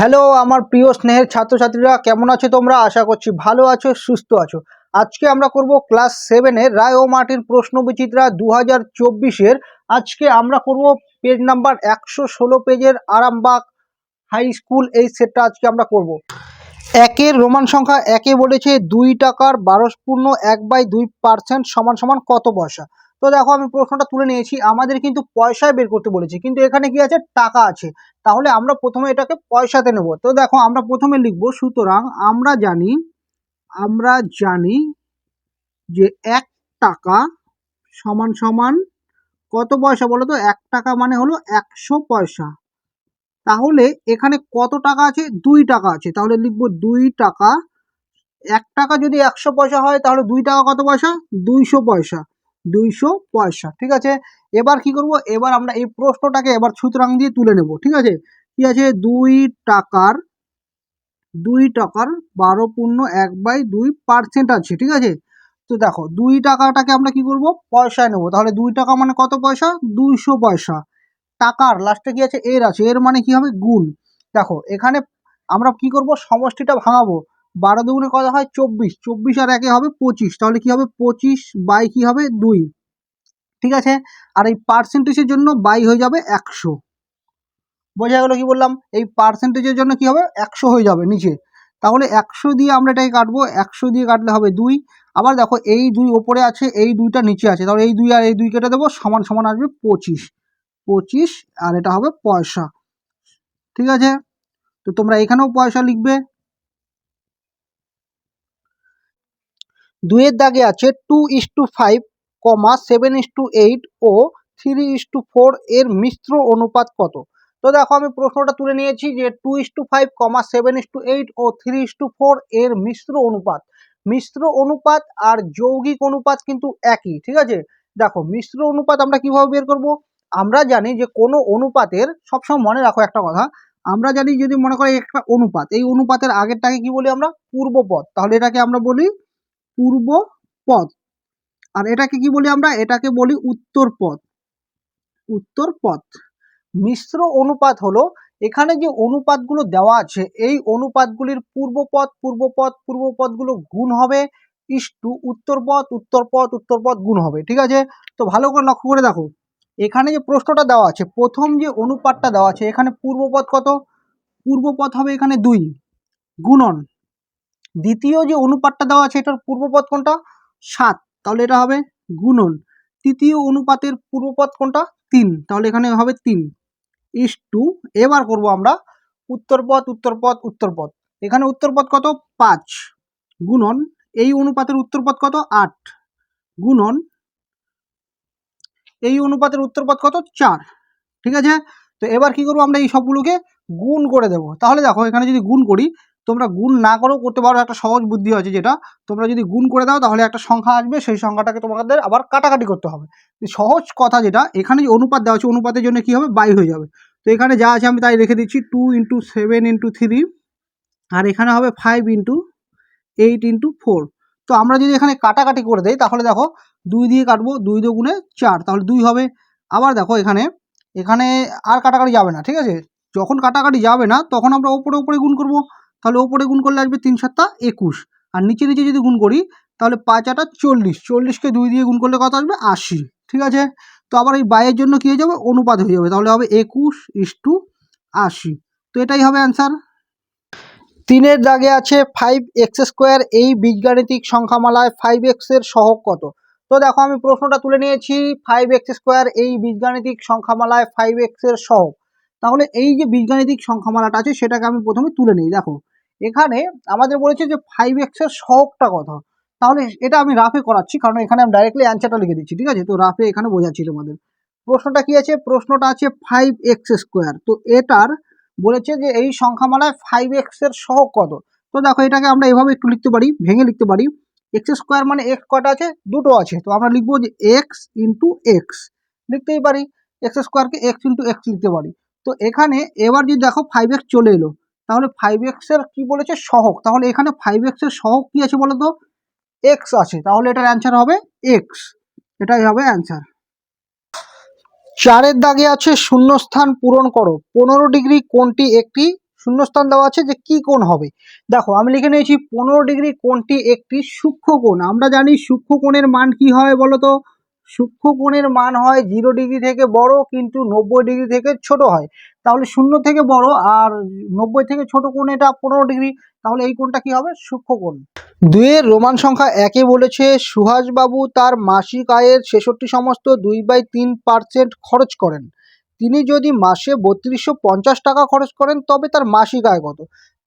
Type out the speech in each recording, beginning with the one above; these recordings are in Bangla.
হ্যালো আমার প্রিয় স্নেহের ছাত্রছাত্রীরা, কেমন আছো তোমরা? আশা করছি ভালো আছো, সুস্থ আছো। আজকে আমরা করব ক্লাস সেভেনের রায় ও মাটির প্রশ্ন বিচিত্রা দু হাজার চব্বিশের। আজকে আমরা করব পেজ নাম্বার একশো ষোলো পেজের আরামবাগ হাই স্কুল, এই সেটটা আজকে আমরা করব। একের রোমান সংখ্যা একে বলেছে দুই টাকার বারোশপূর্ণ এক বাই দুই পার্সেন্ট সমান সমান কত পয়সা? তো দেখো আমি প্রশ্নটা তুলে নিয়েছি, আমাদের কিন্তু পয়সায় বের করতে বলেছি, কিন্তু এখানে কি আছে? টাকা আছে। তাহলে আমরা প্রথমে এটাকে পয়সাতে নেব। তো দেখো আমরা প্রথমে লিখব, সুতরাং আমরা জানি আমরা জানি যে এক টাকা সমান সমান কত পয়সা বলো তো? এক টাকা মানে হলো একশো পয়সা। তাহলে এখানে কত টাকা আছে? দুই টাকা আছে। তাহলে লিখব দুই টাকা। এক টাকা যদি একশো পয়সা হয়, তাহলে দুই টাকা কত পয়সা? দুইশো পয়সা। দুইশো পয়সা, ঠিক আছে? এবার কি করব? এবার আমরা এই প্রশ্নটাকে এবার সুতরাং দিয়ে তুলে নেব, ঠিক আছে? কি আছে? দুই টাকার দুই টাকার বারো পূর্ণ এক বাই দুই পার্সেন্ট আছে, ঠিক আছে? তো দেখো, দুই টাকাটাকে আমরা কি করব? পয়সায় নেব। তাহলে দুই টাকা মানে কত পয়সা? দুইশো পয়সা। টাকার লাস্টে কি আছে? এর আছে। এর মানে কি হবে? গুণ। দেখো, এখানে আমরা কি করব? সমষ্টিটা ভাঙাবো। বারো দুগুণে কত হয়? চব্বিশ। চব্বিশ আর একে হবে পঁচিশ। তাহলে কি হবে? পঁচিশ বাই কি হবে? দুই। ঠিক আছে? আর এই পার্সেন্টেজের জন্য বাই হয়ে যাবে একশো। বোঝা গেল কি বললাম? এই পার্সেন্টেজের জন্য কি হবে? একশো হয়ে যাবে নিচে। তাহলে একশো দিয়ে আমরা এটাকে কাটবো। একশো দিয়ে কাটলে হবে দুই। আবার দেখো, এই দুই ওপরে আছে, এই দুইটা নিচে আছে। তাহলে এই দুই আর এই দুই কেটে দেবো, সমান সমান আসবে পঁচিশ। পঁচিশ আর এটা হবে পয়সা। ঠিক আছে? তো তোমরা এখানেও পয়সা লিখবে। দুইয়ের দাগে আছে two is to five comma seven is to eight ও থ্রি ইস টু ফোর এর মিশ্র অনুপাত কত? তো দেখো আমি প্রশ্নটা তুলে নিয়েছি যে two is to five comma seven is to eight ও থ্রি ইস টু ফোর এর মিশ্র অনুপাত। মিশ্র অনুপাত আর যৌগিক অনুপাত কিন্তু একই, ঠিক আছে? দেখো, মিশ্র অনুপাত আমরা কীভাবে বের করব? আমরা জানি যে কোনো অনুপাতের, সবসময় মনে রাখো একটা কথা, আমরা জানি যদি মনে করি একটা অনুপাত, এই অনুপাতের আগেরটাকে কি বলি আমরা? পূর্বপদ। তাহলে এটাকে আমরা বলি পূর্ব পথ আর এটাকে কি বলি আমরা? এটাকে বলি উত্তর পথ উত্তর পথ মিশ্র অনুপাত হলো, এখানে যে অনুপাতগুলো দেওয়া আছে, এই অনুপাতগুলির পূর্বপদ পূর্বপদ, পূর্বপদগুলো গুণ হবে ইস্টু উত্তর পথ উত্তর পথ উত্তর পথ গুণ হবে। ঠিক আছে? তো ভালো করে লক্ষ্য করে দেখো। এখানে যে প্রশ্নটা দেওয়া আছে, প্রথম যে অনুপাতটা দেওয়া আছে, এখানে পূর্বপদ কত? পূর্বপদ হবে এখানে দুই। গুণন। দ্বিতীয় যে অনুপাতটা দেওয়া আছে এটার পূর্বপদ কোনটা? সাত। তাহলে এটা হবে গুণন। তৃতীয় অনুপাতের পূর্বপদ কোনটা? তিন। তাহলে এখানে হবে তিন। Is to. এবার করব আমরা উত্তরপথ উত্তরপথ উত্তরপথ এখানে উত্তরপথ কত? পাঁচ। গুণন। এই অনুপাতের উত্তরপথ কত? আট। গুণন। এই অনুপাতের উত্তরপথ কত? চার। ঠিক আছে? তো এবার কি করব আমরা এই সবগুলোকে গুণ করে দেব। তাহলে দেখো, এখানে যদি গুণ করি তোমরা গুণ না করেও করতে পারো, একটা সহজ বুদ্ধি আছে যেটা। তোমরা যদি গুণ করে দাও, তাহলে একটা সংখ্যা আসবে, সেই সংখ্যাটাকে তোমাদের আবার কাটাকাটি করতে হবে। সহজ কথা যেটা, এখানে যে অনুপাত দেওয়া আছে, অনুপাতের জন্য কি হবে? বাই হয়ে যাবে। তো এখানে যা আছে আমি তাই রেখে দিচ্ছি two into seven into three আর এখানে হবে five into eight into four তো আমরা যদি এখানে কাটাকাটি করে দেই, তাহলে দেখো দুই দিয়ে কাটবো, দুই দু গুণে চার, তাহলে দুই হবে। আবার দেখো এখানে এখানে আর কাটাকাটি যাবে না, ঠিক আছে? যখন কাটাকাটি যাবে না, তখন আমরা ওপরে ওপরে গুণ করব। তাহলে ওপরে গুণ করলে আসবে তিন সাতটা একুশ। আর নিচে নিচে যদি গুণ করি, তাহলে পাঁচ আটা চল্লিশ। চল্লিশকে দুই দিয়ে গুণ করলে কত আসবে? আশি। ঠিক আছে? তো আবার এই বাইয়ের জন্য কী হয়ে যাবে? অনুপাত হয়ে যাবে। তাহলে হবে একুশ ইস টু আশি। তো এটাই হবে অ্যান্সার। তিনের দাগে আছে ফাইভ এক্স স্কোয়ার। এই বীজগাণিতিক সংখ্যামালায় ফাইভ এক্সের সহগ কত? তো দেখো, আমি প্রশ্নটা তুলে নিয়েছি। ফাইভ এক্স স্কোয়ার, এই বীজগাণিতিক সংখ্যামালায় ফাইভ এক্সের সহগ। তাহলে এই যে বীজগাণিতিক সংখ্যামালাটা আছে, সেটাকে আমি প্রথমে তুলে নিই। দেখো এখানে আমাদের বলেছে যে ফাইভ এক্সের সহগটা কত? তাহলে এটা আমি রাফে করাচ্ছি, কারণ এখানে আমি ডাইরেক্টলি অ্যান্সারটা লিখে দিচ্ছি, ঠিক আছে? তো রাফে এখানে বোঝাচ্ছি তোমাদের। প্রশ্নটা কি আছে? প্রশ্নটা আছে ফাইভ এক্স স্কোয়ার তো এটার বলেছে যে এই সংখ্যামালায় ফাইভ এক্সের সহগ কত? তো দেখো, এটাকে আমরা এভাবে একটু লিখতে পারি, ভেঙে লিখতে পারি। এক্স স্কোয়ার মানে এক্স কটা আছে? দুটো আছে। তো আমরা লিখব যে এক্স ইন্টু এক্স লিখতেই পারি। এক্স স্কোয়ারকে এক্স ইন্টু এক্স লিখতে পারি। তো এখানে এবার যদি দেখো ফাইভ এক্স চলে এলো তাহলে ফাইভ এক্সের কি বলেছে? সহগ। তাহলে এখানে ফাইভ এক্সের সহগ কি আছে বলো তো এক্স আছে। তাহলে এটার অ্যান্সার হবে এক্স এটাই হবে অ্যান্সার চারের দাগে আছে শূন্যস্থান পূরণ করো। পনেরো ডিগ্রি কোনটি একটি শূন্যস্থান দেওয়া আছে যে কি কোণ হবে? দেখো, আমি লিখে নিয়েছি পনেরো ডিগ্রি কোণটি একটি সূক্ষ্ম কোণ। আমরা জানি সূক্ষ্ম কোণের মান কি হয় বলো তো সূক্ষ্ম কোণের মান হয় জিরো ডিগ্রি থেকে বড় কিন্তু নব্বই ডিগ্রি থেকে ছোট হয়। তাহলে শূন্য থেকে বড় আর নব্বই থেকে ছোট কোণ এটা পনেরো ডিগ্রি, তাহলে এই কোণটা কি হবে? সূক্ষ্ম কোণ। দুয়ের রোমান সংখ্যা একে বলেছে, সুহাসবাবু তার মাসিক আয়ের ছেষট্টি সমস্ত দুই বাই তিন পার্সেন্ট খরচ করেন। তিনি যদি মাসে বত্রিশশো পঞ্চাশ টাকা খরচ করেন, তবে তার মাসিক আয় কত?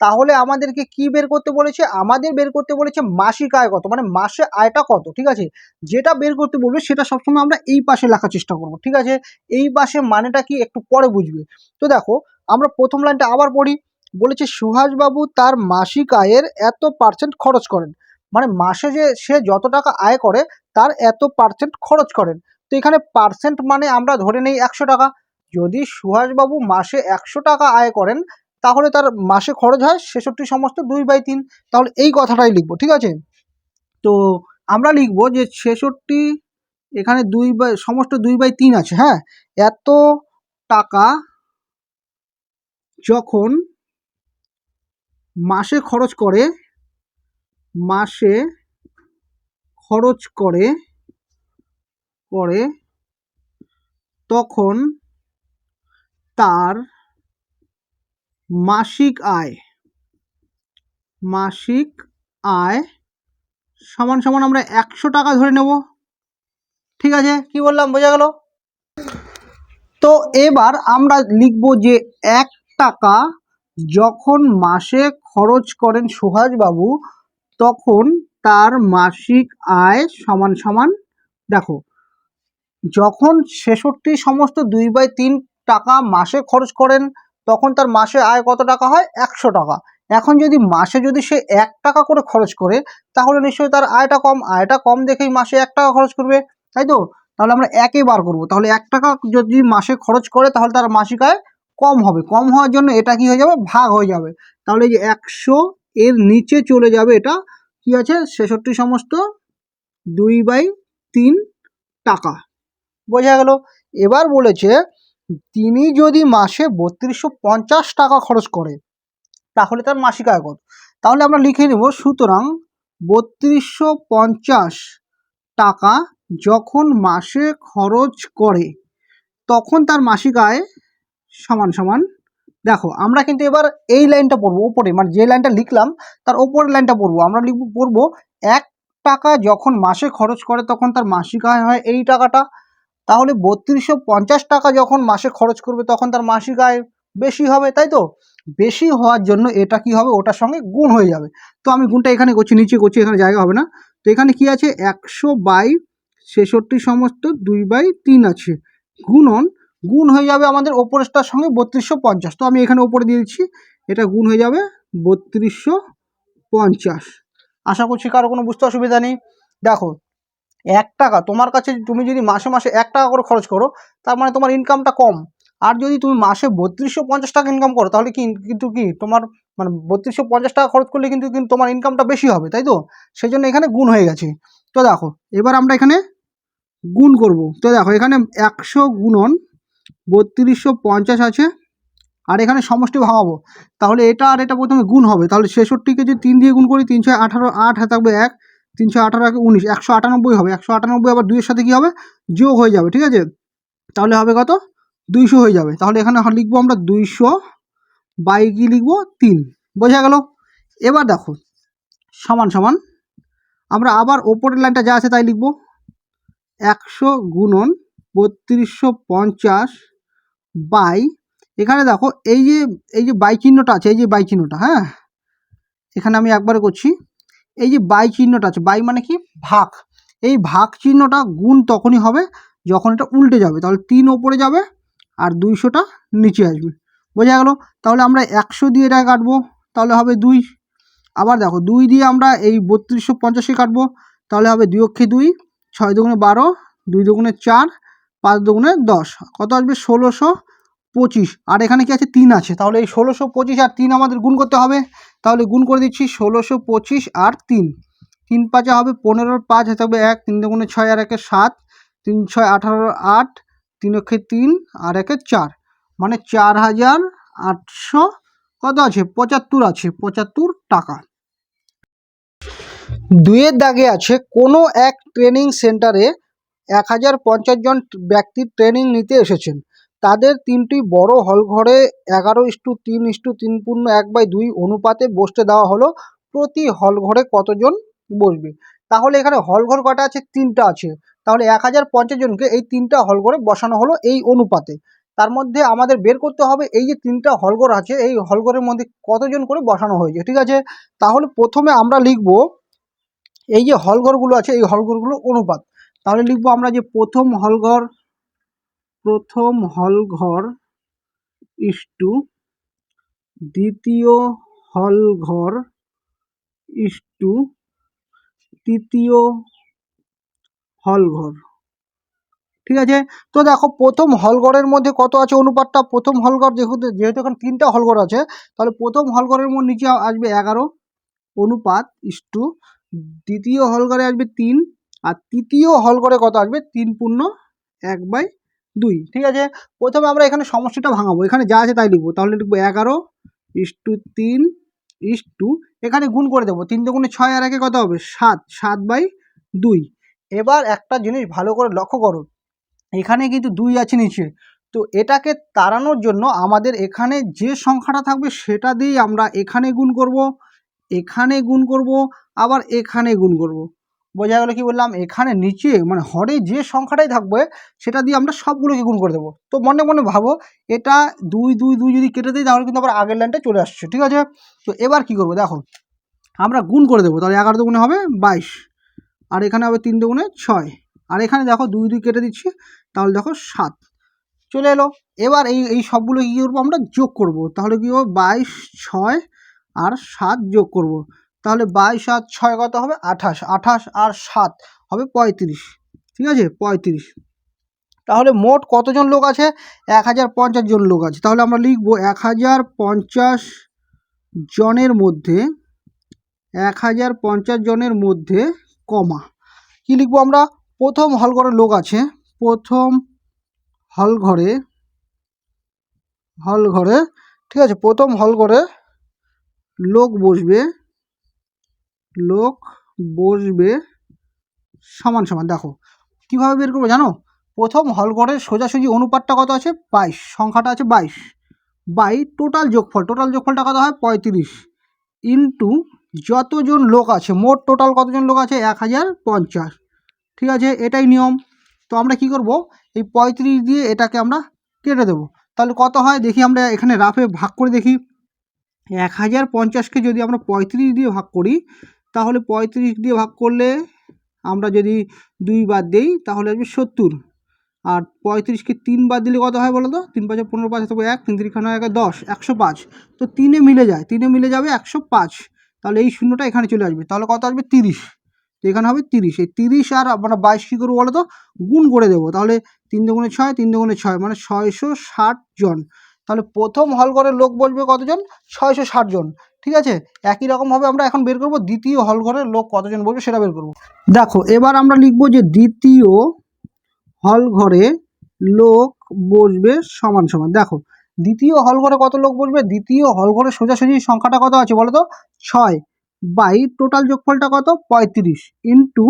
তাহলে আমাদেরকে কি বের করতে বলেছে? আমাদের বের করতে বলেছে মাসিক আয় কত? মানে মাসে আয়টা কত? ঠিক আছে? যেটা বের করতে বলবে সেটা সবসময় আমরা এই পাশে লেখার চেষ্টা করব। ঠিক আছে? এই পাশে মানেটা কি একটু পরে বুঝবে। তো দেখো, আমরা প্রথম লাইনটা আবার পড়ি। বলেছে, সুহাসবাবু তার মাসিক আয়ের এত পার্সেন্ট খরচ করেন। মানে মাসে যে সে যত টাকা আয় করে, তার এত পার্সেন্ট খরচ করেন। তো এখানে পার্সেন্ট মানে আমরা ধরে নেই একশো টাকা। যদি সুহাসবাবু মাসে একশো টাকা আয় করেন তাহলে তার মাসে খরচ হয় ছেষট্টি সমস্ত দুই বাই তিন। তাহলে এই কথাটাই লিখব, ঠিক আছে? তো আমরা লিখব যে ছেষট্টি এখানে দুই বাই সমস্ত দুই বাই তিন আছে হ্যাঁ? এত টাকা যখন মাসে খরচ করে, মাসে খরচ করে করে, তখন তার মাসিক আয়। মাসিক আয় সমান সমান আমরা একশো টাকা ধরে নেব। ঠিক আছে? কি বললাম, বোঝা গেল? তো এবার আমরা লিখব যে এক টাকা যখন মাসে খরচ করেন সুভাষবাবু, তখন তার মাসিক আয় সমান সমান, দেখো, যখন ছেষট্টি সমস্ত দুই বাই তিন টাকা মাসে খরচ করেন তখন তার মাসে আয় কত টাকা হয়? একশো টাকা। এখন যদি মাসে যদি সে এক টাকা করে খরচ করে, তাহলে নিশ্চয়ই তার আয়টা কম। আয়টা কম দেখেই মাসে এক টাকা খরচ করবে, তাই তো? তাহলে আমরা একই বার করব। তাহলে এক টাকা যদি মাসে খরচ করে, তাহলে তার মাসিক আয় কম হবে। কম হওয়ার জন্য এটা কি হয়ে যাবে? ভাগ হয়ে যাবে। তাহলে যে একশো এর নিচে চলে যাবে এটা, কি আছে? ছেষট্টি সমস্ত দুই বাই তিন টাকা। বোঝা গেল? এবার বলেছে তিনি যদি মাসে বত্রিশশো পঞ্চাশ টাকা খরচ করে, তাহলে তার মাসিক আয় কত? তাহলে আমরা লিখে নেব, সুতরাং বত্রিশশো পঞ্চাশ টাকা যখন মাসে খরচ করে, তখন তার মাসিক আয় সমান সমান, দেখো আমরা কিন্তু এবার এই লাইনটা পড়ব ওপরে মানে যে লাইনটা লিখলাম তার ওপরের লাইনটা পড়ব। আমরা লিখব, পড়ব, এক টাকা যখন মাসে খরচ করে, তখন তার মাসিক আয় হয় এই টাকাটা তাহলে বত্রিশশো পঞ্চাশ টাকা যখন মাসে খরচ করবে, তখন তার মাসিক আয় বেশি হবে, তাই তো? বেশি হওয়ার জন্য এটা কি হবে? ওটার সঙ্গে গুণ হয়ে যাবে। তো আমি গুণটা এখানে করছি, নিচে করছি, এখানে জায়গা হবে না। তো এখানে কি আছে? একশো বাই ছেষট্টি সমস্ত দুই বাই তিন আছে। গুণন, গুণ হয়ে যাবে আমাদের ওপরেরটার সঙ্গে বত্রিশশো পঞ্চাশ। তো আমি এখানে ওপরে দিয়ে দিচ্ছি, এটা গুণ হয়ে যাবে বত্রিশশো পঞ্চাশ। আশা করছি কারও কোনো বুঝতে অসুবিধা নেই। দেখো এক টাকা। তোমার কাছে তুমি যদি মাসে মাসে এক টাকা করে খরচ করো, তার মানে তোমার ইনকামটা কম। আর যদি তুমি মাসে বত্রিশশো পঞ্চাশ টাকা ইনকাম করো, তাহলে কি কিন্তু কি তোমার মানে বত্রিশশো পঞ্চাশ টাকা খরচ করলে কিন্তু কিন্তু তোমার ইনকামটা বেশি হবে, তাই তো? সেই জন্য এখানে গুণ হয়ে গেছে। তো দেখো, এবার আমরা এখানে গুণ করব। তো দেখো, এখানে একশো গুণন বত্রিশশো পঞ্চাশ আছে। আর এখানে সমষ্টি ভাঙাবো। তাহলে এটা আর এটা প্রথমে গুণ হবে। তাহলে ছেষট্টিকে যদি তিন দিয়ে গুণ করি তিনশো আঠারো, আট থাকবে এক। তিনশো আঠারো উনিশ, একশো আটানব্বই হবে, একশো আটানব্বই আবার দুইয়ের সাথে কী হবে? যোগ হয়ে যাবে, ঠিক আছে? তাহলে হবে কত? দুইশো হয়ে যাবে। তাহলে এখানে লিখব আমরা দুইশো বাই কি লিখব? তিন। বোঝা গেল? এবার দেখো, সমান সমান, আমরা আবার ওপরের লাইনটা যা আছে তাই লিখব। একশো গুণন বত্রিশশো পঞ্চাশ বাই, এখানে দেখো এই যে এই যে বাই চিহ্নটা আছে, এই যে বাই চিহ্নটা হ্যাঁ? এখানে আমি একবার করছি। এই যে বাই চিহ্নটা আছে, বাই মানে কি? ভাগ। এই ভাগ চিহ্নটা গুণ তখনই হবে যখন এটা উল্টে যাবে। তাহলে তিন ওপরে যাবে আর দুইশোটা নিচে আসবে। বোঝা গেল? তাহলে আমরা একশো দিয়ে এটা কাটবো। তাহলে হবে দুই। আবার দেখো, দুই দিয়ে আমরা এই বত্রিশশো পঞ্চাশে কাটবো। তাহলে হবে দুই অক্ষে দুই, ছয় দুগুণে বারো, দুই দুগুণে চার, পাঁচ দুগুণে দশ। কত আসবে? ষোলোশো পঁচিশ। আর এখানে কি আছে? তিন আছে। তাহলে এই ষোলোশো পঁচিশ আর তিন আমাদের গুণ করতে হবে। তাহলে গুণ করে দিচ্ছি ষোলোশো পঁচিশ আর তিন। তিন পাঁচে হবে পনেরোর পাঁচ হতে হবে এক, তিন দুগুণে ছয় আর একে সাত, তিন ছয় আঠারো আট, তিন অক্ষে তিন আর একে চার। মানে চার হাজার আটশো কত আছে? পঁচাত্তর আছে, পঁচাত্তর টাকা। দুইয়ের দাগে আছে কোনো এক ট্রেনিং সেন্টারে এক হাজার পঞ্চাশ জন ব্যক্তি ট্রেনিং নিতে এসেছেন। তাদের তিনটি বড় হল ঘরে এগারো ইস্টু তিন ইস্টু তিন পূর্ণ এক বাই দুই অনুপাতে বসতে দেওয়া হলো। প্রতি হল ঘরে কতজন বসবে? তাহলে এখানে হল ঘর কটা আছে? তিনটা আছে। তাহলে এক হাজার পঞ্চাশ জনকে এই তিনটা হল ঘরে বসানো হলো এই অনুপাতে। তার মধ্যে আমাদের বের করতে হবে এই যে তিনটা হলঘর আছে, এই হলঘরের মধ্যে কতজন করে বসানো হয়েছে, ঠিক আছে? তাহলে প্রথমে আমরা লিখব এই যে হলঘরগুলো আছে, এই হলঘরগুলো অনুপাত। তাহলে লিখব আমরা যে প্রথম হলঘর প্রথম হলঘর ইস্টু দ্বিতীয় হলঘর ইস্টু তৃতীয় হলঘর। ঠিক আছে? তো দেখো, প্রথম হলঘরের মধ্যে কত আছে অনুপাতটা? প্রথম হলঘর যেহেতু যেহেতু এখন তিনটা হলঘর আছে, তাহলে প্রথম হলঘরের মধ্যে নিচে আসবে এগারো, অনুপাত ইস্টু দ্বিতীয় হলঘরে আসবে তিন আর তৃতীয় হল করে কত আসবে? তিন পূর্ণ এক বাই দুই। ঠিক আছে? প্রথমে আমরা এখানে সমস্যাটা ভাঙাবো। এখানে যা আছে তাই লিখব। তাহলে লিখব এগারো ইস টু তিন ইস টু। এখানে গুণ করে দেবো। তিন দুগুণে ছয় আর একে কত হবে? সাত। সাত বাই দুই। এবার একটা জিনিস ভালো করে লক্ষ্য করো। এখানে কিন্তু দুই আছে নিচে। তো এটাকে তাড়ানোর জন্য আমাদের এখানে যে সংখ্যাটা থাকবে সেটা দিয়েই আমরা এখানে গুণ করব, এখানে গুণ করব, আবার এখানে গুণ করব। বোঝা গেলো কি বললাম? এখানে নিচে মানে হরে যে সংখ্যাটাই থাকবে, সেটা দিয়ে আমরা সবগুলোকে গুণ করে দেবো। তো মনে মনে ভাবো, এটা দুই দুই দুই যদি কেটে দিই, তাহলে কিন্তু আবার আগের লাইনটা চলে আসছে, ঠিক আছে? তো এবার কি করব? দেখো, আমরা গুণ করে দেবো, তাহলে এগারো দুগুণে হবে বাইশ, আর এখানে হবে তিন দুগুণে ছয়, আর এখানে দেখো দুই দুই কেটে দিচ্ছি, তাহলে দেখো সাত। চলে এলো, এবার এই এই সবগুলো কী করব আমরা? যোগ করব, তাহলে কী হবে? বাইশ, ছয়, আর সাত যোগ করব। তাহলে বাইশ আর ছয় কত হবে? আঠাশ। আঠাশ আর সাত হবে পঁয়ত্রিশ। ঠিক আছে? পঁয়ত্রিশ। তাহলে মোট কতজন লোক আছে? এক হাজার পঞ্চাশ জন লোক আছে। তাহলে আমরা লিখব এক হাজার পঞ্চাশ জনের মধ্যে, এক হাজার পঞ্চাশ জনের মধ্যে কমা। কী লিখব আমরা? প্রথম হল ঘরে লোক আছে। প্রথম হল ঘরে হল ঘরে, ঠিক আছে? প্রথম হল ঘরে লোক বসবে। লোক বসবে সমান সমান। দেখো, কীভাবে বের করব জানো? প্রথম হল ঘরের সোজাসুজি অনুপাতটা কত আছে? বাইশ। সংখ্যাটা আছে বাইশ। বাই টোটাল যোগফল। টোটাল যোগফলটা কত হয়? পঁয়ত্রিশ। ইন্টু যতজন লোক আছে, মোট টোটাল কতজন লোক আছে? এক হাজার পঞ্চাশ। ঠিক আছে? এটাই নিয়ম। তো আমরা কি করব? এই পঁয়ত্রিশ দিয়ে এটাকে আমরা কেটে দেবো। তাহলে কত হয়? দেখি আমরা এখানে রাফে ভাগ করে দেখি। এক হাজার পঞ্চাশকে যদি আমরা পঁয়ত্রিশ দিয়ে ভাগ করি তাহলে পঁয়ত্রিশ দিয়ে ভাগ করলে আমরা যদি দুই বাদ দিই, তাহলে আসবে সত্তর। আর পঁয়ত্রিশকে তিন বাদ দিলে কত হয় বলো তো তিন পাঁচে পনেরো পাঁচ এক, তিন তিরিখানা এক দশ, একশো পাঁচ। তো তিনে মিলে যায়, তিনে মিলে যাবে একশো পাঁচ। তাহলে এই শূন্যটা এখানে চলে আসবে। তাহলে কত আসবে? তিরিশ। তো এখানে হবে তিরিশ। এই তিরিশ আর আমরা বাইশ কী করব বলো তো গুণ করে দেবো। তাহলে তিন দুগুণে ছয়, তিন দুগুণে ছয় মানে ছয়শো ষাট জন। তাহলে প্রথম হল ঘরের লোক বলবে কতজন? ছয়শো ষাট জন। ঠিক আছে? একই রকমভাবে আমরা এখন বের করব। দ্বিতীয় হল ঘরের লোক কতজন বলবে সেটা বের করব। দেখো, এবার আমরা লিখব যে দ্বিতীয় হল ঘরে লোক বসবে সমান সমান। দেখো, দ্বিতীয় হল ঘরে কত লোক বসবে? দ্বিতীয় হল ঘরে সোজাসুজি সংখ্যাটা কত আছে বলো তো? ছয় বাই টোটাল যোগফলটা কত? পঁয়ত্রিশ ইন্টু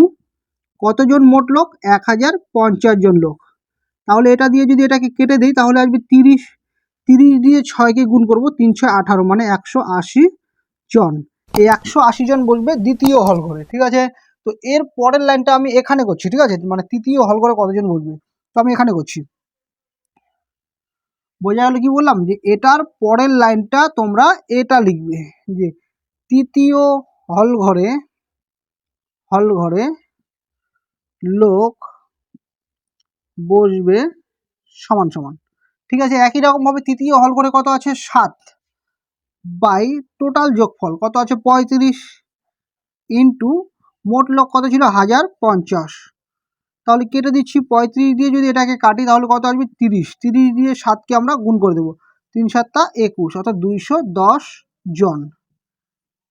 কতজন মোট লোক? এক হাজার পঞ্চাশ জন লোক। তাহলে এটা দিয়ে যদি এটাকে কেটে দিই তাহলে আসবে তিরিশ। তিরিশ দিয়ে ছয়কে গুণ করব তিনশো আঠারো মানে একশো আশি জন। এই একশো আশি জন বসবে দ্বিতীয় হল ঘরে, ঠিক আছে? তো এর পরের লাইনটা আমি এখানে করছি, ঠিক আছে? মানে তৃতীয় হল ঘরে কতজন বসবে? তো আমি এখানে করছি। বোঝা গেল কি বললাম? যে এটার পরের লাইনটা তোমরা এটা লিখবে যে তৃতীয় হল ঘরে হল ঘরে লোক বসবে সমান সমান, ঠিক আছে? একই রকমভাবে তৃতীয় হল ঘরে কত আছে? সাত। বাই টোটাল যোগফল, কত আছে? পঁয়ত্রিশ ইন্টু মোট লোক কত ছিল? হাজার পঞ্চাশ। তাহলে কেটে দিচ্ছি, পঁয়ত্রিশ দিয়ে যদি এটাকে কাটি, তাহলে কত আসবে? তিরিশ। তিরিশ দিয়ে সাতকে আমরা গুণ করে দেবো। তিন সাতটা একুশ, অর্থাৎ দুইশো দশ জন।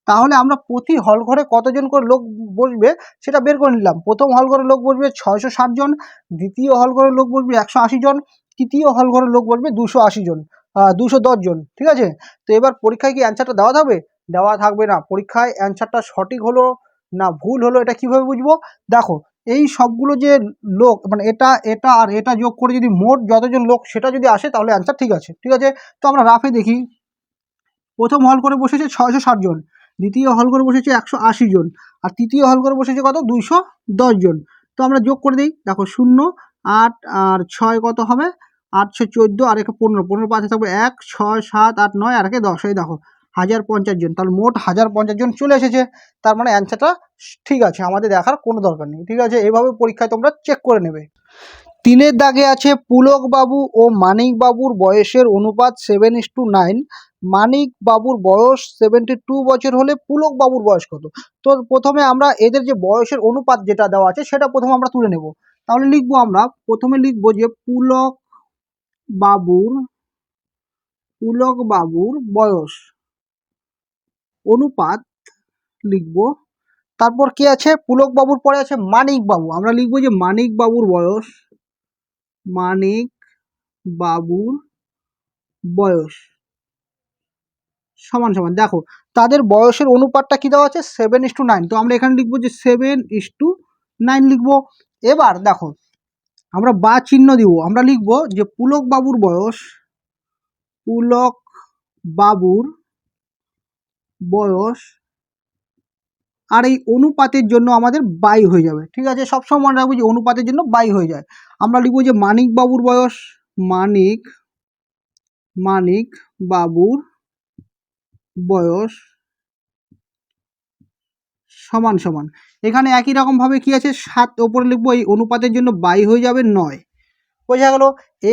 তাহলে আমরা প্রতি হল ঘরে কতজন করে লোক বসবে সেটা বের করে নিলাম। প্রথম হল ঘরে লোক বসবে ছয়শো ষাট জন, দ্বিতীয় হল ঘরে লোক বসবে একশো আশি জন, তৃতীয় হল ঘরে লোক বসবে দুশো আশি জন। দুশো জন, ঠিক আছে? তো এবার পরীক্ষায় কি অ্যান্সারটা দেওয়া থাকবে? দেওয়া থাকবে না। পরীক্ষায় অ্যান্সারটা সঠিক হলো না ভুল হলো এটা কীভাবে বুঝব? দেখো, এই সবগুলো যে লোক মানে এটা এটা আর এটা যোগ করে যদি মোট যতজন লোক সেটা যদি আসে তাহলে অ্যান্সার ঠিক আছে ঠিক আছে? তো আমরা রাফে দেখি। প্রথম হল করে বসেছে ছয়শো ষাট জন, দ্বিতীয় হল করে বসেছে একশো আশি জন, আর তৃতীয় হল করে বসেছে কত? দুইশো দশ জন। তো আমরা যোগ করে দিই, দেখো শূন্য, আট আর ছয় কত হবে? আটশো চোদ্দ, আর একে পনেরো। পনেরো পাঁচে থাকবে এক, ছয়, সাত, আট, নয়, আর একে দশ। দেখো, হাজার পঞ্চাশ জন। তাহলে মোট হাজার পঞ্চাশ জন চলে এসেছে। তার মানে অ্যান্সারটা ঠিক আছে, আমাদের দেখার কোনো দরকার নেই। ঠিক আছে এইভাবে পরীক্ষায় তোমরা চেক করে নেবে। তিনের দাগে আছে পুলক বাবু ও মানিক বাবুর বয়সের অনুপাত seven is to nine Manik বাবুর বয়স সেভেন্টি টু বছর হলে পুলক বাবুর বয়স কত? তো প্রথমে আমরা এদের যে বয়সের অনুপাত যেটা দেওয়া আছে, সেটা প্রথমে আমরা তুলে নেব। তাহলে লিখব আমরা, প্রথমে লিখব যে পুলক বাবুর, পুলক বাবুর বয়স। অনুপাত লিখব। তারপর কি আছে? পুলক বাবুর পরে আছে মানিক বাবু। আমরা লিখব যে মানিক বাবুর বয়স। মানিক বাবুর বয়স। সমান সমান। দেখো, তাদের বয়সের অনুপাতটা কি দেওয়া আছে? সেভেন ইস টু নাইন তো আমরা এখানে লিখব যে সেভেন ইস টু নাইন লিখব। এবার দেখো আমরা বা চিহ্ন দিব। আমরা লিখব যে পুলক বাবুর বয়স, পুলক বাবুর বয়স আর এই অনুপাতের জন্য আমাদের বাই হয়ে যাবে। ঠিক আছে? সবসময় মনে রাখব যে অনুপাতের জন্য বাই হয়ে যায়। আমরা লিখব যে মানিক বাবুর বয়স, মানিক মানিক বাবুর বয়স সমান সমান। এখানে একই রকমভাবে কি আছে? সাত, ওপরে লিখব এই অনুপাতের জন্য বাই হয়ে যাবে নয়। বোঝা গেল?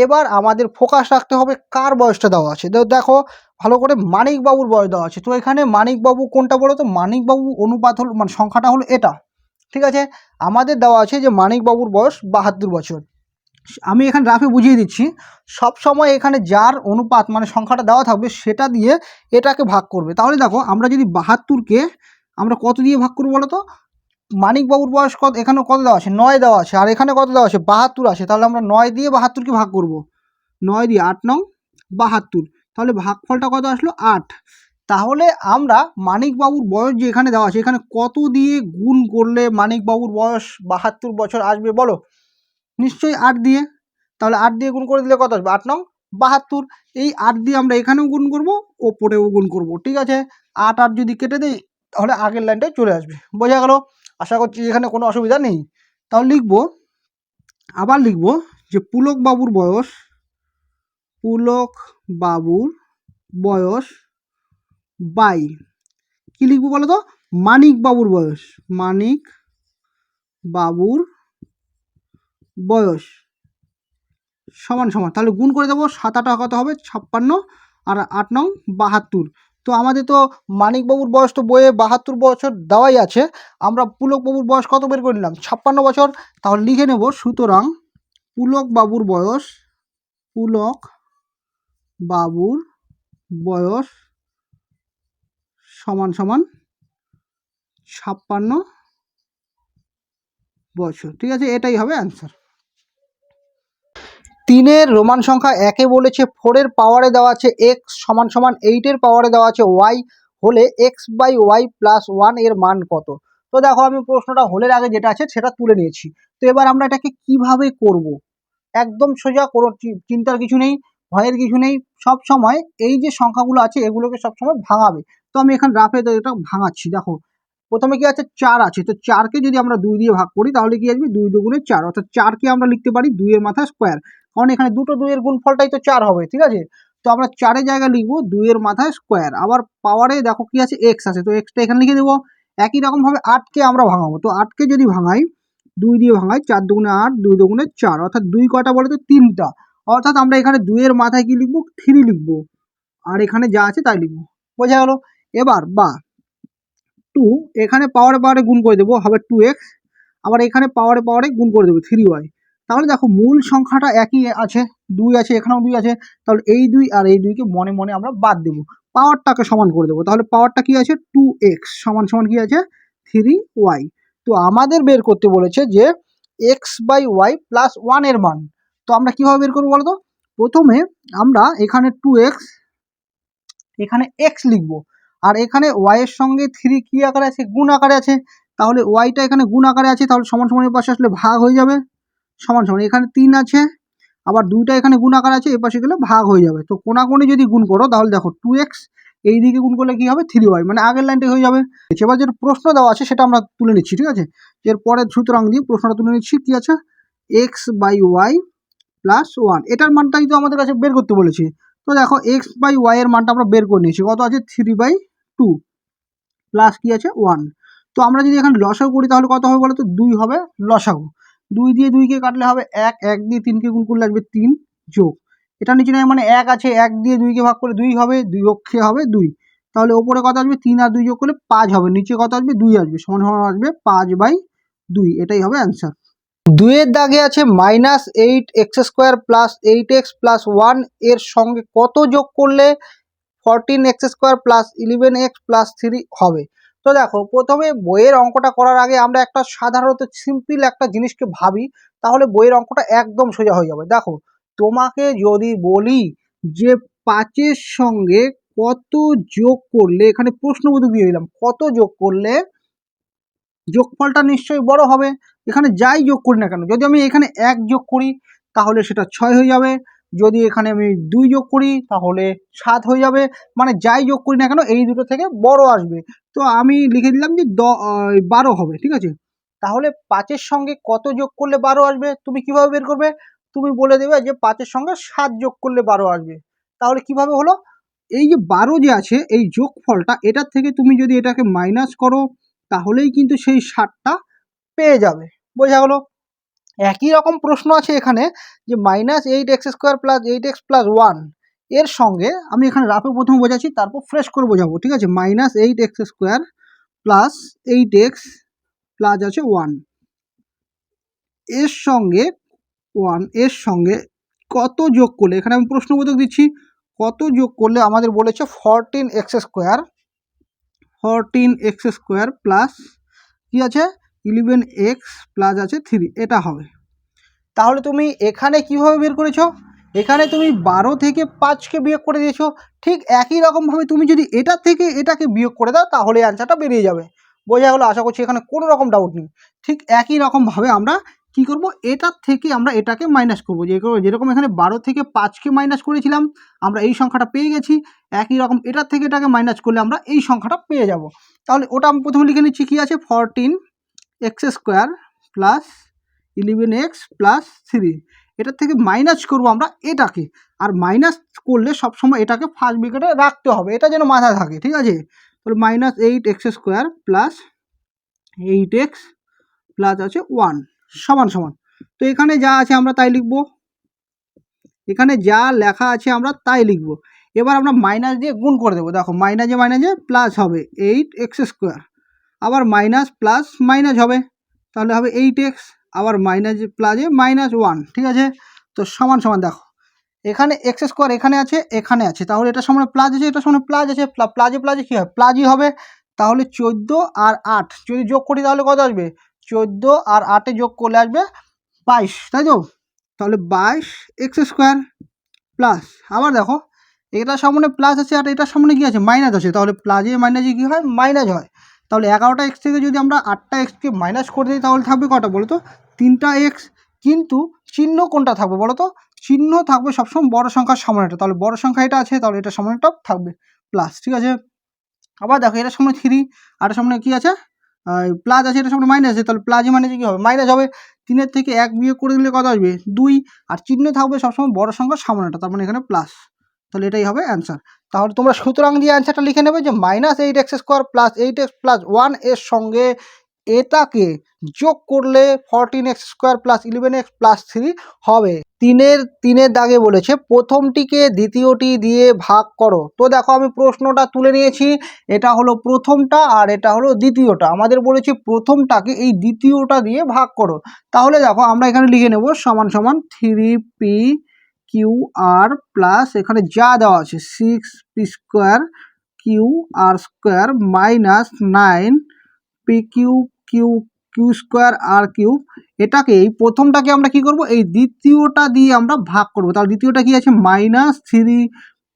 এবার আমাদের ফোকাস রাখতে হবে কার বয়সটা দেওয়া আছে। তো দেখো, ভালো করে মানিকবাবুর বয়স দেওয়া আছে। তো এখানে মানিকবাবু কোনটা বলো তো? মানিকবাবু অনুপাত হলো মানে সংখ্যাটা হলো এটা। ঠিক আছে? আমাদের দেওয়া আছে যে মানিকবাবুর বয়স বাহাত্তর বছর। আমি এখানে রাফে বুঝিয়ে দিচ্ছি। সব সময় এখানে যার অনুপাত মানে সংখ্যাটা দেওয়া থাকবে, সেটা দিয়ে এটাকে ভাগ করবে। তাহলে দেখো, আমরা যদি বাহাত্তরকে আমরা কত দিয়ে ভাগ করব বলো তো? মানিকবাবুর বয়স কত? এখানে কত দেওয়া আছে? নয় দেওয়া আছে। আর এখানে কত দেওয়া আছে? বাহাত্তর আছে। তাহলে আমরা নয় দিয়ে বাহাত্তরকে ভাগ করব? নয় দিয়ে আট নং বাহাত্তর। তাহলে ভাগফলটা কত আসলো? আট। তাহলে আমরা মানিকবাবুর বয়স যে এখানে দেওয়া আছে, এখানে কত দিয়ে গুণ করলে মানিকবাবুর বয়স বাহাত্তর বছর আসবে বলো? নিশ্চয়ই আট দিয়ে। তাহলে আট দিয়ে গুণ করে দিলে কত আসবে? আট নং বাহাত্তর। এই আট দিয়ে আমরা এখানেও গুণ করব, ওপরেও গুণ করব। ঠিক আছে? আট আট যদি কেটে দিই তাহলে আগের লাইনটায় চলে আসবে। বোঝা গেল? আশা করছি এখানে কোনো অসুবিধা নেই। তাহলে লিখব, আবার লিখব যে পুলক বাবুর বয়স, পুলক বাবুর বয়স বাই। কি লিখব বলো তো মানিক বাবুর বয়স, মানিক বাবুর বয়স। সমান সমান। তাহলে গুণ করে দেবো সাত আটা কত হবে? ছাপ্পান্ন। আর আট নং বাহাত্তর। তো আমাদের তো মানিকবাবুর বয়স তো বইয়ে বাহাত্তর বছর দেওয়াই আছে। আমরা পুলকবাবুর বয়স কত বের করে নিলাম? ছাপ্পান্ন বছর? তাহলে লিখে নেব। সুতরাং পুলক বাবুর বয়স, পুলক বাবুর বয়স সমান সমান ছাপ্পান্ন বছর। ঠিক আছে? এটাই হবে অ্যান্সার তিনের রোমান সংখ্যা একে বলেছে, ফোরের পাওয়ারে দেওয়া আছে, এক্স সমান সমান এইটের পাওয়ারে দেওয়া আছে, ওয়াই হলে এক্স বাই ওয়াই প্লাস ওয়ানের মান কত? তো দেখো আমি প্রশ্নটা হোলের আগে যেটা আছে সেটা তুলে নিয়েছি। তো এবার আমরা এটাকে কীভাবে করব? একদম সোজা, কোনো চিন্তার কিছু নেই, ভয়ের কিছু নেই, সব সময় এই যে সংখ্যাগুলো আছে এগুলোকে সব সময় ভাঙাবে। তো আমি এখানে রাফে এটা ভাঙাচ্ছি, দেখো। প্রথমে কি আছে? চার আছে। তো চারকে যদি আমরা দুই দিয়ে ভাগ করি তাহলে কি আসবে? দুই দুগুণে চার। অর্থাৎ চারকে আমরা লিখতে পারি দুইয়ের মাথায় স্কোয়ার কারণ এখানে দুটো দুইয়ের গুণফলটাই তো চার হবে, ঠিক আছে? তো আমরা চারের জায়গায় লিখব দুইয়ের মাথায় স্কোয়ার আবার পাওয়ারে দেখো কি আছে এক্স আছে, তো এক্সটা এখানে লিখে দেবো। একই রকমভাবে আটকে আমরা ভাঙাবো, তো আটকে যদি ভাঙাই, দুই দিয়ে ভাঙাই, চার দুগুণে আট, দুই দুগুণে চার, অর্থাৎ দুই কটা বলে তো তিনটা। অর্থাৎ আমরা এখানে দুইয়ের মাথায় কি লিখব? থ্রি লিখব। আর এখানে যা আছে তাই লিখব। বোঝা গেল? এবার বা টু এখানে পাওয়ারে পাওয়ারে গুণ করে দেবো, হবে টু এক্স আবার এখানে পাওয়ারে পাওয়ারে গুণ করে দেবো থ্রি ওয়াই তাহলে দেখো মূল সংখ্যাটা একই আছে, দুই আছে, এখানেও দুই আছে, তাহলে এই দুই আর এই দুইকে মনে মনে আমরা বাদ দেবো। পাওয়ারটাকে সমান করে দেবো, তাহলে পাওয়ারটা কি আছে? টু এক্স সমান সমান কি আছে? থ্রি ওয়াই তো আমাদের বের করতে বলেছে যে এক্স বাই ওয়াই প্লাস ওয়ানের মান। তো আমরা কীভাবে বের করব বলতো? প্রথমে আমরা এখানে টু এক্স এখানে এক্স লিখব। আর এখানে ওয়াইয়ের সঙ্গে থ্রি কী আকারে আছে? গুণ আকারে আছে। তাহলে ওয়াইটা এখানে গুণ আকারে আছে, তাহলে সমান সমানের পাশে আসলে ভাগ হয়ে যাবে। সমান সমান। এখানে তিন আছে, আবার দুইটা এখানে গুণ আকার আছে, এ পাশে গেলে ভাগ হয়ে যাবে। তো কোনাকুনি যদি গুণ করো, তাহলে দেখো টু এক্স এই দিকে গুণ করলে কি হবে? থ্রি ওয়াই মানে আগের লাইনটা হয়ে যাবে। এবার যেটা প্রশ্ন দেওয়া আছে, সেটা আমরা তুলে নিচ্ছি, ঠিক আছে? এরপরে সুতরাং দিয়ে প্রশ্নটা তুলে নিচ্ছি, কি আছে? X by y plus one এটার মানটাই তো আমাদের কাছে বের করতে বলেছে। তো দেখো এক্স বাই ওয়াই এর মানটা আমরা বের করে নিয়েছি। কত আছে? থ্রি বাই টু প্লাস কি আছে? ওয়ান তো আমরা যদি এখানে লসাগু করি, তাহলে কত হবে বলো তো দুই হবে লসাগু। দুই দিয়ে দুইকে কাটলে হবে এক এক দিয়ে তিনকে গুণ করলে আসবে তিন যোগ। এটা নিচে নেই মানে এক আছে, এক দিয়ে দুইকে ভাগ করে দুই হবে, দুই অক্ষে হবে দুই। তাহলে ওপরে কত আসবে? তিন আর দুই যোগ করলে পাঁচ হবে, নিচে কত আসবে? দুই আসবে, সমান সমান আসবে পাঁচ বাই দুই, এটাই হবে অ্যান্সার দুইয়ের দাগে আছে minus eight x square plus eight x plus ওয়ানের সঙ্গে কত যোগ করলে fourteen x square plus eleven x plus three হবে? তো দেখো, প্রথমে বইয়ের অঙ্কটা করার আগে আমরা একটা সাধারণত সিম্পল একটা জিনিসকে ভাবি, তাহলে বইয়ের অঙ্কটা একদম সোজা হয়ে যাবে। দেখো, তোমাকে যদি বলি যে পাঁচের সঙ্গে কত যোগ করলে, এখানে প্রশ্নবোধক দিয়ে দিলাম, কত যোগ করলে যোগফলটা নিশ্চয়ই বড় হবে? এখানে যাই যোগ করি না কেন, যদি আমি এখানে এক যোগ করি, তাহলে সেটা ছয় হয়ে যাবে। যদি এখানে আমি দুই যোগ করি, তাহলে সাত হয়ে যাবে। মানে যাই যোগ করি না কেন, এই দুটো থেকে বড় আসবে। তো আমি লিখে দিলাম যে দ বারো হবে, ঠিক আছে? তাহলে পাঁচের সঙ্গে কত যোগ করলে বারো আসবে? তুমি কীভাবে বের করবে? তুমি বলে দেবে যে পাঁচের সঙ্গে সাত যোগ করলে বারো আসবে। তাহলে কীভাবে হলো? এই যে বারো যে আছে, এই যোগফলটা, এটার থেকে তুমি যদি এটাকে মাইনাস করো, তাহলেই কিন্তু সেই ষাটটা পেয়ে যাবে। বোঝা গেলো? একই রকম প্রশ্ন আছে এখানে যে minus eight x square plus eight x plus ওয়ানের সঙ্গে আমি এখানে রাফে প্রথম বোঝাচ্ছি, তারপর ফ্রেশ করে বোঝাবো, ঠিক আছে? Minus eight x square plus eight x plus আছে ওয়ানের সঙ্গে ওয়ানের সঙ্গে কত যোগ করলে, এখানে আমি প্রশ্নবোধক দিচ্ছি, কত যোগ করলে আমাদের বলেছে fourteen x square fourteen x square plus কী আছে? ইলেভেন এক্স প্লাস আছে থ্রি, এটা হবে। তাহলে তুমি এখানে কীভাবে বের করেছ? এখানে তুমি বারো থেকে পাঁচকে বিয়োগ করে দিয়েছ। ঠিক একই রকমভাবে তুমি যদি এটা থেকে এটাকে বিয়োগ করে দাও, তাহলে অ্যান্সারটা বেরিয়ে যাবে। বোঝা গেলো? আশা করছি এখানে কোনো রকম ডাউট নেই। ঠিক একই রকমভাবে আমরা কি করব? এটার থেকে আমরা এটাকে মাইনাস করব। যে যেরকম এখানে বারো থেকে পাঁচকে মাইনাস করেছিলাম, আমরা এই সংখ্যাটা পেয়ে গেছি। একই রকম এটার থেকে এটাকে মাইনাস করলে আমরা এই সংখ্যাটা পেয়ে যাব। তাহলে ওটা আমি প্রথমে লিখে নিচ্ছি, কী আছে? Fourteen x square plus eleven x plus three. এটার থেকে মাইনাস করব আমরা এটাকে। আর মাইনাস করলে সবসময় এটাকে ফার্স্ট ব্রিকেটে রাখতে হবে। এটা যেন মাথায় থাকে, ঠিক আছে? তাহলে minus eight x square plus eight x plus আছে ওয়ান সমান সমান। তো এখানে যা আছে আমরা তাই লিখব। এখানে যা লেখা আছে আমরা তাই লিখব। এবার আমরা মাইনাস দিয়ে গুণ করে দেবো। দেখো মাইনাসে মাইনাসে প্লাস হবে এইট এক্স স্কোয়ার। আবার মাইনাস প্লাস মাইনাস হবে। তাহলে হবে এইট এক্স আবার মাইনাস প্লাসে মাইনাস ওয়ান ঠিক আছে? তো সমান সমান দেখো। এখানে এক্স স্কোয়ার এখানে আছে এখানে আছে। তাহলে এটা সমান প্লাস আছে, এটা সমান প্লাস আছে। প্লাজে প্লাজে কী হয়? প্লাজই হবে। তাহলে চোদ্দ আর আট, যদি যোগ করি তাহলে কত আসবে? চোদ্দ আর আটে যোগ করলে আসবে বাইশ, তাই তো? তাহলে বাইশ এক্স স্কোয়ার প্লাস আবার দেখো এটার সামনে প্লাস আছে আর এটার সামনে কী আছে? মাইনাস আছে। তাহলে প্লাজে মাইনাসে কী হয়? মাইনাস হয়। তাহলে এগারোটা এক্স থেকে যদি আমরা আটটা এক্সকে মাইনাস করে দিই, তাহলে থাকবে কটা বলো তো তিনটা এক্স কিন্তু চিহ্ন কোনটা থাকবে বলো তো চিহ্ন থাকবে সবসময় বড় সংখ্যার সামনেটা তাহলে বড় সংখ্যা এটা আছে, তাহলে এটা সামনেটা থাকবে। প্লাস ঠিক আছে? আবার দেখো, এটার সামনে থ্রি আর সামনে কী আছে? প্লাস আছে, এটার সামনে মাইনাস আছে। তাহলে প্লাসে মাইনাসে কী হবে? মাইনাস হবে। তিনের থেকে এক বিয়োগ করে দিলে কত আসবে? দুই। আর চিহ্ন থাকবে সবসময় বড় সংখ্যার সামনেটা তার মানে এখানে প্লাস তাহলে এটাই হবে অ্যান্সার তাহলে তোমরা সুতরাং দিয়ে অ্যান্সারটা লিখে নেবে যে minus eight x square plus eight x plus ওয়ানের সঙ্গে এটাকে যোগ করলে fourteen x square plus eleven x plus three হবে। তিনের তিনের দাগে বলেছে, প্রথমটিকে দ্বিতীয়টি দিয়ে ভাগ করো। তো দেখো আমি প্রশ্নটা তুলে নিয়েছি, এটা হলো প্রথমটা আর এটা হলো দ্বিতীয়টা। আমাদের বলেছে প্রথমটাকে এই দ্বিতীয়টা দিয়ে ভাগ করো। তাহলে দেখো আমরা এখানে লিখে নেব সমান সমান three p q r plus এখানে যা দেওয়া আছে six p square q r square minus nine p q q q square r cube. এটাকে এই প্রথমটাকে আমরা কি করব? এই দ্বিতীয়টা দিয়ে আমরা ভাগ করব। তাহলে দ্বিতীয়টা কি আছে? Minus three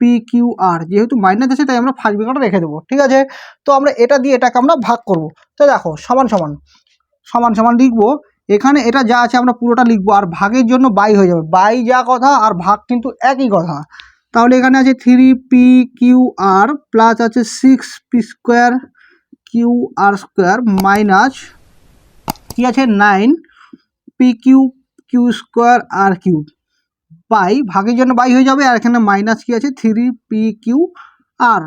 p q r. যেহেতু মাইনাস আছে, তাই আমরা ফার্স্ট বিঘাটা রেখে দেবো। ঠিক আছে? তো আমরা এটা দিয়ে এটাকে আমরা ভাগ করব। তো দেখো, সমান সমান সমান সমান লিখব। এখানে এটা যা আছে আমরা পুরোটা লিখব, আর ভাগের জন্য বাই হয়ে যাবে। বাই যা কথা আর ভাগ কিন্তু একই কথা। তাহলে এখানে আছে three p q r plus আছে six p square q r square minus কী আছে nine p q q square r q by ভাগের জন্য বাই হয়ে যাবে, আর এখানে মাইনাস কি আছে থ্রি পি কিউ আর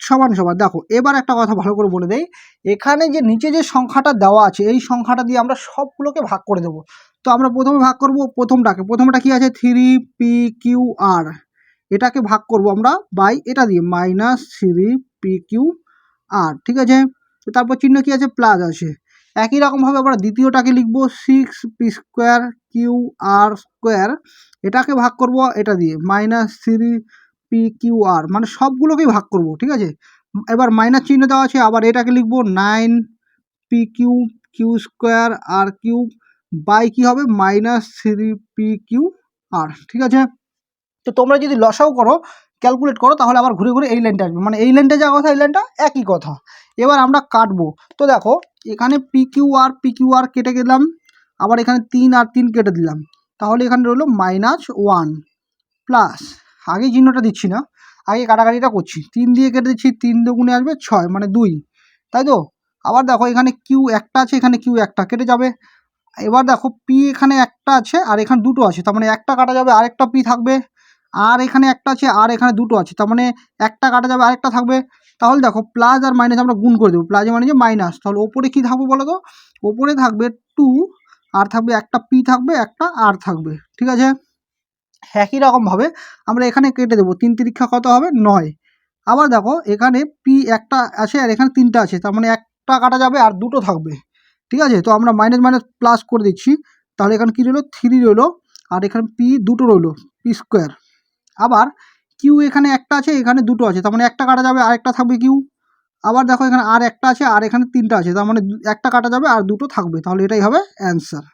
সমান সমান। দেখো, এবার একটা কথা ভালো করে বলে দেই। এখানে যে নিচে যে সংখ্যাটা দেওয়া আছে, এই সংখ্যাটা দিয়ে আমরা সবগুলোকে ভাগ করে দেবো। তো আমরা প্রথমে ভাগ করব প্রথমটাকে। প্রথমটা কি আছে? Three p q r. এটাকে ভাগ করব আমরা বাই এটা দিয়ে, minus three p q r. ঠিক আছে? তারপর চিহ্ন কি আছে? প্লাস আছে। একই রকমভাবে আমরা দ্বিতীয়টাকে লিখব six p square q r square. এটাকে ভাগ করব এটা দিয়ে, minus three p q r মানে সবগুলোকেই ভাগ করব, ঠিক আছে? এবার মাইনাস চিহ্ন দেওয়া আছে, আবার এটাকে লিখব nine p q q square r q by কী হবে? Minus three p q r ঠিক আছে? তো তোমরা যদি লসাও করো ক্যালকুলেট করো, তাহলে আবার ঘুরে ঘুরে এই লাইনটা আসবে। মানে এই লাইনটা যা কথা, এই লাইনটা একই কথা। এবার আমরা কাটবো। তো দেখো, এখানে p q r p q r কেটে গেলাম, আবার এখানে তিন আর তিন কেটে দিলাম। তাহলে এখানে রইল মাইনাস ওয়ান প্লাস আগে চিহ্নটা দিচ্ছি না, আগে কাটাকাটিটা করছি। তিন দিয়ে কেটে দিচ্ছি, তিন দুগুণে আসবে ছয় মানে দুই। তাই তো? আবার দেখো এখানে কিউ একটা আছে, এখানে কিউ একটা কেটে যাবে। এবার দেখো পি এখানে একটা আছে, আর এখানে দুটো আছে। তার মানে একটা কাটা যাবে, আরেকটা পি থাকবে। আর এখানে একটা আছে, আর এখানে দুটো আছে। তার মানে একটা কাটা যাবে, আরেকটা থাকবে। তাহলে দেখো প্লাস আর মাইনাস আমরা গুণ করে দেবো। প্লাসে মানে যে মাইনাস। তাহলে ওপরে কী থাকবে বলো তো? ওপরে থাকবে টু, আর থাকবে একটা পি থাকবে, একটা আর থাকবে। ঠিক আছে? একই রকমভাবে আমরা এখানে কেটে দেবো। তিন তিরিক্ষা কত হবে? নয়। আবার দেখো, এখানে পি একটা আছে আর এখানে তিনটা আছে। তার মানে একটা কাটা যাবে আর দুটো থাকবে। ঠিক আছে? তো আমরা মাইনাস মাইনাস প্লাস করে দিচ্ছি। তাহলে এখানে কী রইল? থ্রি রইল। আর এখানে পি দুটো রইল, পি স্কোয়ার আবার কিউ এখানে একটা আছে, এখানে দুটো আছে। তার মানে একটা কাটা যাবে আর একটা থাকবে কিউ আবার দেখো এখানে আর একটা আছে, আর এখানে তিনটা আছে। তার মানে একটা কাটা যাবে আর দুটো থাকবে। তাহলে এটাই হবে অ্যান্সার